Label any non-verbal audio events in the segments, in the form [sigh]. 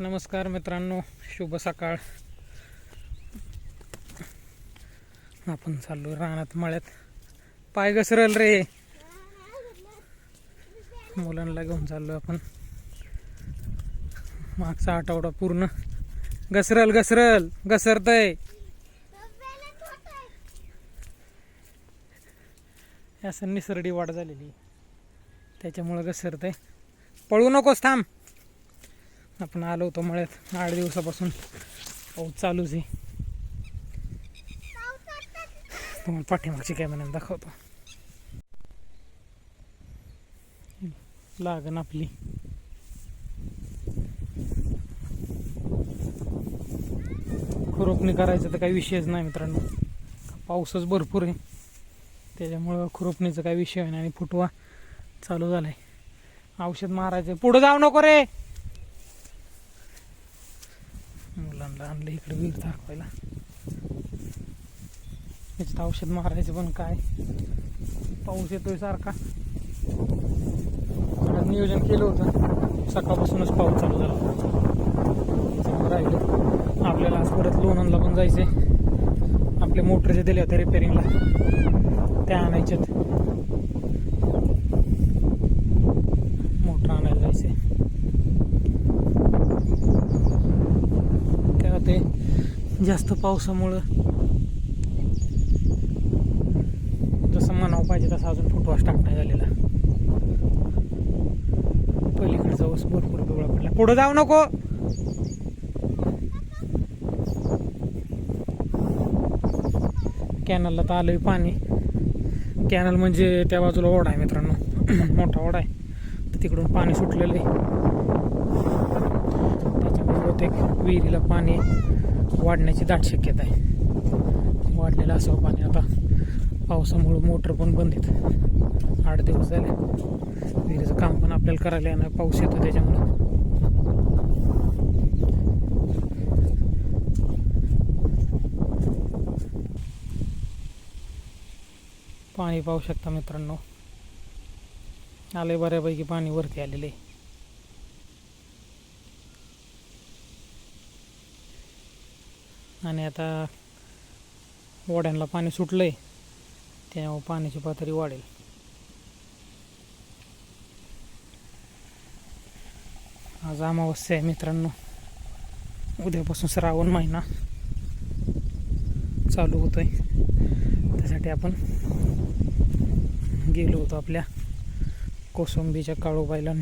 नमस्कार मित्रांनो शुभ सकाळ. आपण चाललो रानात मळ्यात. पाय घसरल रे. मुलांना घेऊन चाललो आपण. मागचा आठवडा पूर्ण. घसरल घसरल. घसरतय. असं निसरडी वाढ झालेली. त्याच्यामुळं घसरतय. पळू नकोस थांब. आपण आलो होतो मळ्यात. आठ दिवसापासून पाऊस चालूच आहे. तुम्हाला पाठीमागची कॅमेऱ्याने दाखवतो. लागण आपली. खुरपणी करायचं तर काही विषयच नाही मित्रांनो. पाऊसच भरपूर आहे. त्याच्यामुळं खुरपणीचा काही विषय नाही आणि फुटवा चालू झालाय. औषध मारायचं पुढं जाऊ नको रे मुलांना आणलं इकडे वीर दाखवायला त्याच्यात औषध मारायचं पण काय? पाऊस येतोय सारखा. नियोजन केलं होतं. सकाळपासूनच पाऊस चालू झाला. राहिलं. आपल्याला आज परत लोणंदला पण जायचंय. आपल्या मोटरच्या दिल्या होत्या रिपेरिंगला त्या आणायच्यात मोटर आणायला जायचंय काय होते जास्त पावसामुळं. जसं म्हणावं पाहिजे तसा अजून फुटवास टाक नाही झालेला. पलीकडचा ऊस भरपूर पिवळा पडला. पुढं जाऊ नको. कॅनलला तर आलंय पाणी. कॅनल म्हणजे त्या बाजूला ओढा आहे मित्रांनो. [clears throat] मोठा ओढा आहे. तर तिकडून पाणी सुटलेलं आहे. त्याच्यामुळे बहुतेक विहिरीला पाणी वाढण्याची दाट शक्यता आहे. वाढलेलं असावं हो पाणी आता. पावसामुळं मोटर पण बंद आहेत. आठ दिवस झाले. विहिरीचं काम पण आपल्याला करायला येणार. पाऊस येतो त्याच्यामुळे. पाणी पाहू शकता मित्रांनो. आले बऱ्यापैकी पाणी वरती आलेले आणि आता ओढ्यांना पाणी सुटलं आहे त्यामुळे पाण्याची पातळी वाढेल. आज अमावस्या आहे मित्रांनो. उद्यापासून श्रावण महिना चालू होतोय. त्यासाठी आपण गेलो होतो आपल्या कोसंबीच्या काळोबाईला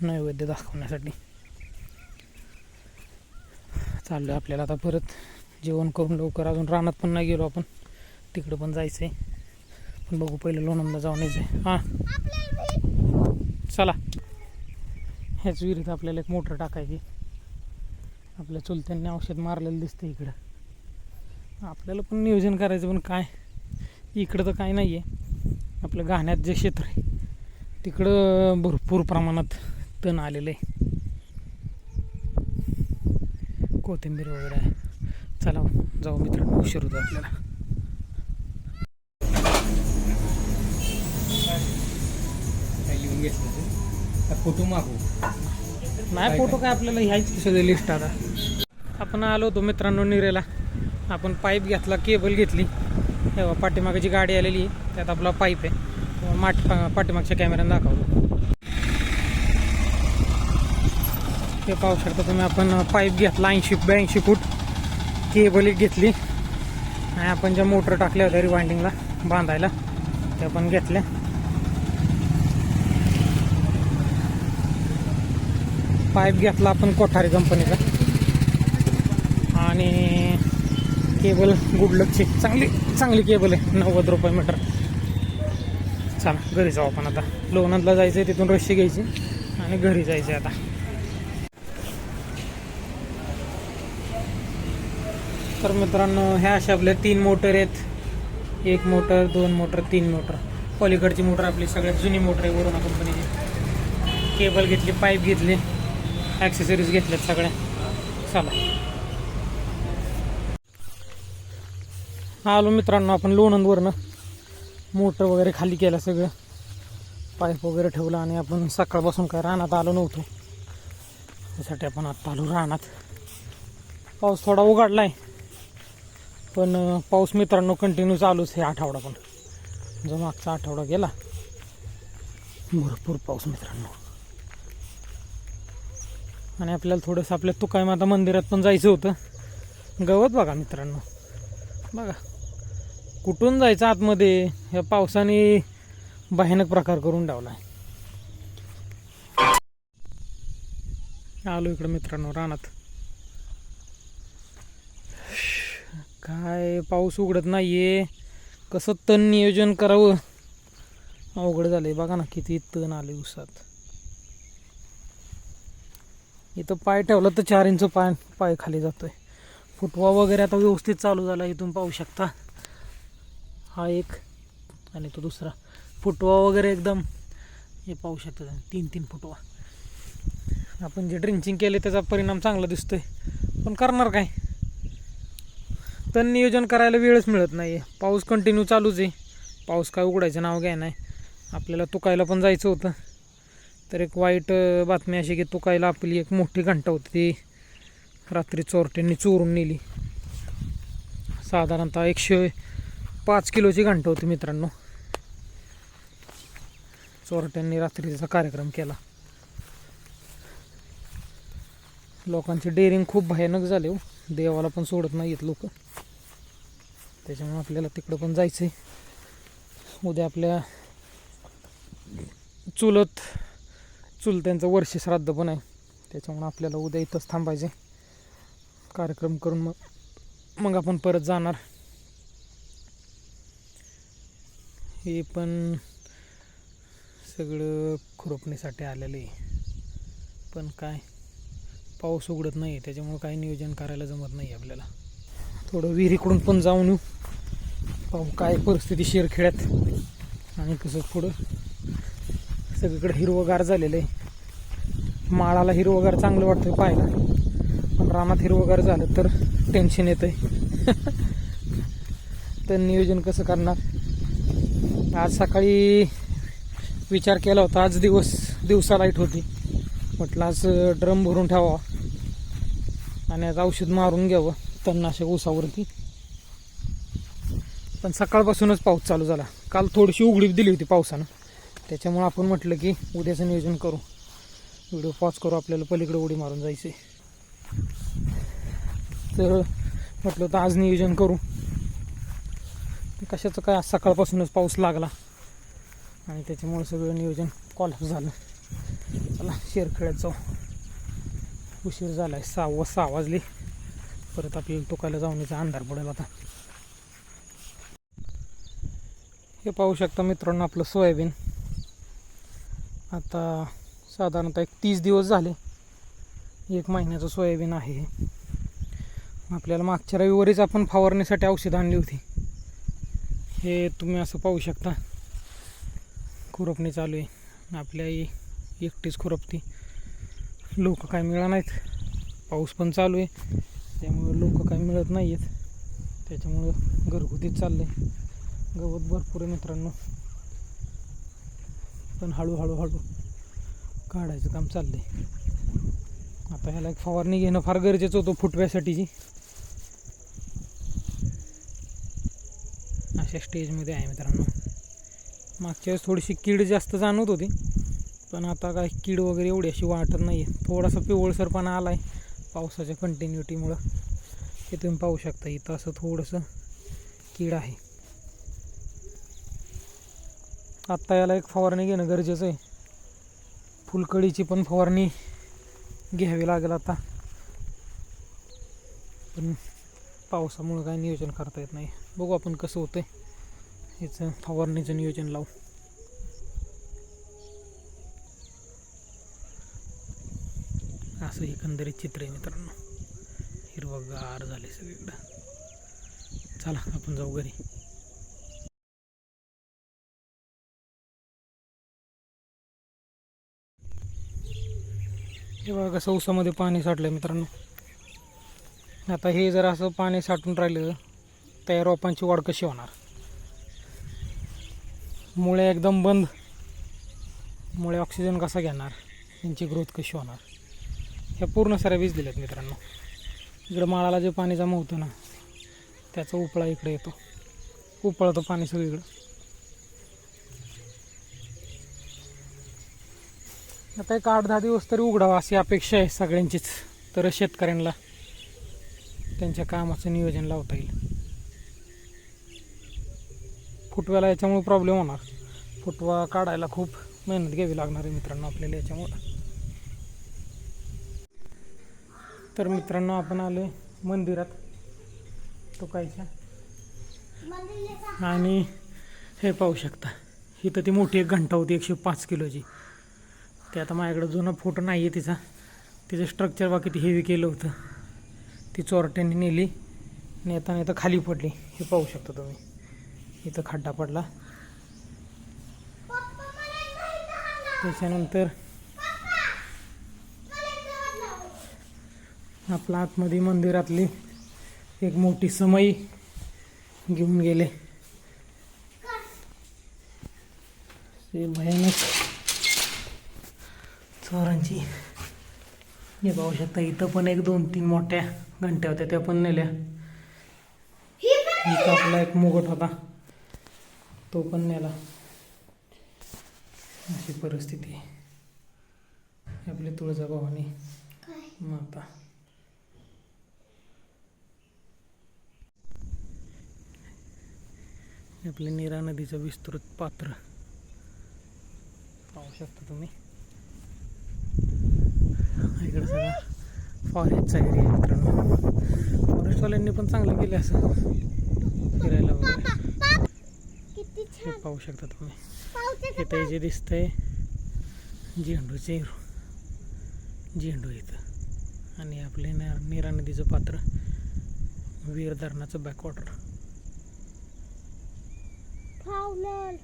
नैवेद्य दाखवण्यासाठी. चाललो आपल्याला आता परत. जेवण करून लवकर अजून रानात पण नाही गेलो आपण. तिकडं पण जायचं आहे पण बघू पहिले लोणंदला जाऊन यायचं आहे हां. चला. ह्याच विहिरीत आपल्याला एक मोटर टाकायची. आपल्या चुलत्यांनी औषध मारलेलं दिसतं इकडं. आपल्याला पण नियोजन करायचं पण काय? इकडं तर काय नाही आहे आपलं गाण्यात जे क्षेत्र आहे तिकडं भरपूर प्रमाणात तण आलेलं आहे कोथिंबीर वगैरे. आहे चला जाऊ मित्रांनो उशीर होतो आपल्याला. फोटो मागू? नाही फोटो काय? आपल्याला ह्याच सगळे लिस्ट आता? आपण आलो होतो मित्रांनो निरेला. आपण पाईप घेतला केबल घेतली. तेव्हा पाठीमागाची गाडी आलेली आहे त्यात आपला पाईप आहे. माठ पाठीमागच्या कॅमेऱ्याने दाखवतो ते पाहू शकता तुम्ही आपण पाईप घेतला ऐंशी ब्याऐंशी फूट. केबल एक घेतली. आणि आपण ज्या मोटर टाकल्या होत्या रिवाइंडिंगला बांधायला त्या पण घेतल्या. पाईप घेतला आपण कोठारी कंपनीचा आणि केबल गुडलकची चांगली चांगली केबल आहे नव्वद रुपये मीटर चला घरी जाऊ आपण आता. लोणंदला जायचं आहे तिथून रस्सी घ्यायची. आणि घरी जायचं आहे आता. तर मित्रांनो ह्या अशा आपल्या तीन मोटर आहेत. एक मोटर दोन मोटर तीन मोटर. पलीकडची मोटर आपली सगळ्यात जुनी मोटर आहे वरुणा कंपनीची. केबल घेतली पाईप घेतली ॲक्सेसरीज घेतल्यात सगळ्या. चला. आलो मित्रांनो आपण लोणंदवरनं. मोटर वगैरे खाली केलं सगळं. पाईप वगैरे ठेवला आणि आपण सकाळपासून काय रानात आलो नव्हतो. त्यासाठी आपण आत्ता आलो रानात. पाऊस थोडा उघडला आहे पण पाऊस मित्रांनो कंटिन्यू चालूच हे आठवडा पण. जो मागचा आठवडा गेला. भरपूर पाऊस मित्रांनो. आणि आपल्याला थोडंसं आपल्या तुकाई माता मंदिरात पण जायचं होतं. गवत बघा मित्रांनो. बघा. कुठून जायचं आतमध्ये? या पावसाने भयानक प्रकार करून ठेवला आलो इकडं मित्रांनो रानात. काय पाऊस उघडत नाहीये. कसं तण नियोजन करावं? अवघड झालंय. बघा ना किती तण आले उसात इथं पाय ठेवलं तर चार इंच पाय पाय खाली जातोय. फुटवा वगैरे आता व्यवस्थित चालू झाला इथून पाहू शकता. हा एक आणि तो दुसरा. फुटवा वगैरे एकदम हे पाहू शकता तीन तीन फुटवा. आपण जे ड्रिंचिंग केले त्याचा परिणाम चांगला दिसतोय. पण करणार काय? तण नियोजन करायला वेळच मिळत नाही आहे पाऊस कंटिन्यू चालूच आहे. पाऊस काय उघडायचं नाव घ्याय नाही. आपल्याला तुकायला पण जायचं होतं. तर एक वाईट बातमी अशी की तुकायला आपली एक मोठी घंटा होती ती. रात्री चोरट्यांनी चोरून नेली. साधारणतः एकशे पाच किलोची घंटा होती मित्रांनो. चोरट्यांनी रात्रीचा कार्यक्रम केला. लोकांची डेअरिंग खूप भयानक झाले हो. देवाला पण सोडत नाही आहेत लोक. त्याच्यामुळे आपल्याला तिकडं पण जायचं आहे उद्या आपल्या चुलत चुलत्यांचं वर्ष श्राद्ध पण आहे. त्याच्यामुळे आपल्याला उद्या इथंच थांबायचे कार्यक्रम करून मग मग आपण परत जाणार. हे पण सगळं खुरपणीसाठी आलेलं आहे. पण काय पाऊस उघडत नाही त्याच्यामुळं काही नियोजन करायला जमत नाही आपल्याला. थोडं विहिरीकडून पण जाऊन येऊ. पाहू काय परिस्थिती शेरखेड्यात. आणि कसं पुढं? सगळीकडे हिरवगार झालेलं आहे. माळाला हिरवगार चांगलं वाटतं पाहायला. पण रानात हिरवगार झालं तर टेन्शन येतं आहे तर नियोजन कसं करणार? आज सकाळी विचार केला होता. आज दिवस दिवसा लाइट होती. म्हटलं आज ड्रम भरून ठेवावा. आणि आज औषध मारून घ्यावं तणनाशक ऊसावरती. पण सकाळपासूनच पाऊस चालू झाला. काल थोडीशी उघडीप दिली होती पावसानं. त्याच्यामुळं आपण म्हटलं की उद्याचं नियोजन करू. व्हिडिओ पॉज करू आपल्याला पलीकडे उडी मारून जायचे तर म्हटलं तर आज नियोजन करू. कशाचं काय आज सकाळपासूनच पाऊस लागला. आणि त्याच्यामुळे सगळं नियोजन कॉलअप झालं. चला शेरखेड्यात जाऊ. उशीर झाला आहे सहा वा सहा वाजले. परत आपल्याला तुकायला जाऊन याचा अंधार पडेल आता. हे पाहू शकता मित्रांनो आपलं सोयाबीन. आता साधारणतः एक तीस दिवस झाले. एक महिन्याचं सोयाबीन आहे हे. आपल्याला मागच्या रविवारीच आपण फवारणीसाठी औषध आणली होती. हे तुम्ही असं पाहू शकता. खुरपणी चालू आहे. आपल्या एकटीच खुरपती. लोक काय मिळा नाहीत. पाऊस पण चालू आहे. त्यामुळे लोक काय मिळत नाही आहेत त्याच्यामुळं घरगुतीच चाललं आहे गवत भरपूर आहे मित्रांनो. पण हळूहळू हळू काढायचं काम चाललंय. आता ह्याला एक फवारणी घेणं फार गरजेचं होतं फुटव्यासाठीची. अशा स्टेजमध्ये आहे मित्रांनो. मागच्या वेळेस थोडीशी कीड जास्त जाणवत होती. पण आता काय कीड वगैरे एवढी अशी वाटत नाही आहे थोडासा पिवळसरपणा आला आहे पावसाच्या कंटिन्युटीमुळं हे तुम्ही पाहू शकता इथं असं थोडंसं कीड आहे. आत्ता याला एक फवारणी घेणं गरजेचं आहे. फुलकळीची पण फवारणी घ्यावी लागेल आता. पण पावसामुळं काय नियोजन करता येत नाही. बघू आपण कसं होतं आहे याचं फवारणीचं नियोजन लावू. असं एकंदरीत चित्र आहे मित्रांनो. हिरवगार झाले सगळीकडं. चला आपण जाऊ घरी. हे बघा कसं उसामध्ये पाणी साठलं मित्रांनो. आता हे जर असं पाणी साठून राहिलं तर या रोपांची वाढ कशी होणार? मुळे एकदम बंद. मुळे ऑक्सिजन कसा घेणार? यांची ग्रोथ कशी होणार? ह्या पूर्ण साऱ्या वीज दिल्यात मित्रांनो. इकडं माळाला जे पाणी जमा होतं ना त्याचा उपळा इकडे येतो. उपळतं पाणी सगळीकडं. आता एक आठ दहा दिवस तरी उघडावा अशी अपेक्षा आहे सगळ्यांचीच. तर शेतकऱ्यांना त्यांच्या कामाचं नियोजन लावता येईल. फुटव्याला याच्यामुळे प्रॉब्लेम होणार. फुटवा काढायला खूप मेहनत घ्यावी लागणार आहे मित्रांनो आपल्याला याच्यामुळं. तर मित्रांनो आपण आलो मंदिरात. टोकायच्या आणि हे पाहू शकता. इथं ती मोठी एक घंटा होती एकशे पाच किलोची. ते आता माझ्याकडे जुना फोटो नाही आहे तिचा. तिचं स्ट्रक्चर बा किती हेवी केलं होतं. ती चोरट्याने नेली. नेता नेता खाली पडली. हे पाहू शकता तुम्ही. इथं खड्डा पडला. त्याच्यानंतर आपल्या आतमध्ये मंदिरातली एक मोठी समई घेऊन गेले. ते भयानक चोरांची हे पाहू शकता इथं पण एक दोन तीन मोठ्या घंट्या होत्या त्या पण नेल्या. इथं आपला एक मुगट होता. तो पण नेला. अशी परिस्थिती. आपली तुळजाभवानी माता. आपले नीरा नदीचं विस्तृत पात्र. पाहू शकता तुम्ही. इकडं सगळं फॉरेस्टचा एरिया मित्रांनो. फॉरेस्टवाल्यांनी पण चांगलं केलं असं. फिरायला वगैरे. हे पाहू शकता तुम्ही. इथं जे दिसतंय झेंडूचे झेंडू. इथं. आणि आपले नीरा नदीचं पात्र वीर धरणाचं बॅकवॉटर Paulal.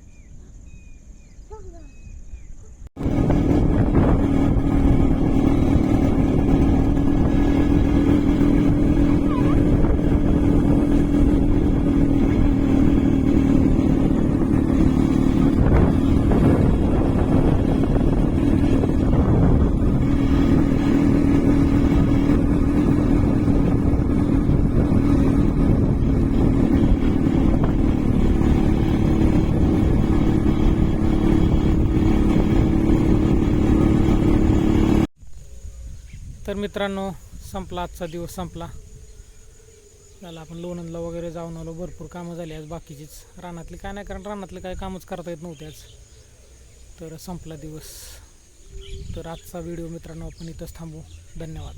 तर मित्रांनो संपला आजचा दिवस संपला. त्याला आपण लोणंदला वगैरे जाऊन आलो. भरपूर कामं झाली आज बाकीचीच. रानातली काय नाही कारण रानातले काय कामच करता येत नव्हते आज. तर संपला दिवस. तर आजचा व्हिडिओ मित्रांनो आपण इथंच थांबू. धन्यवाद.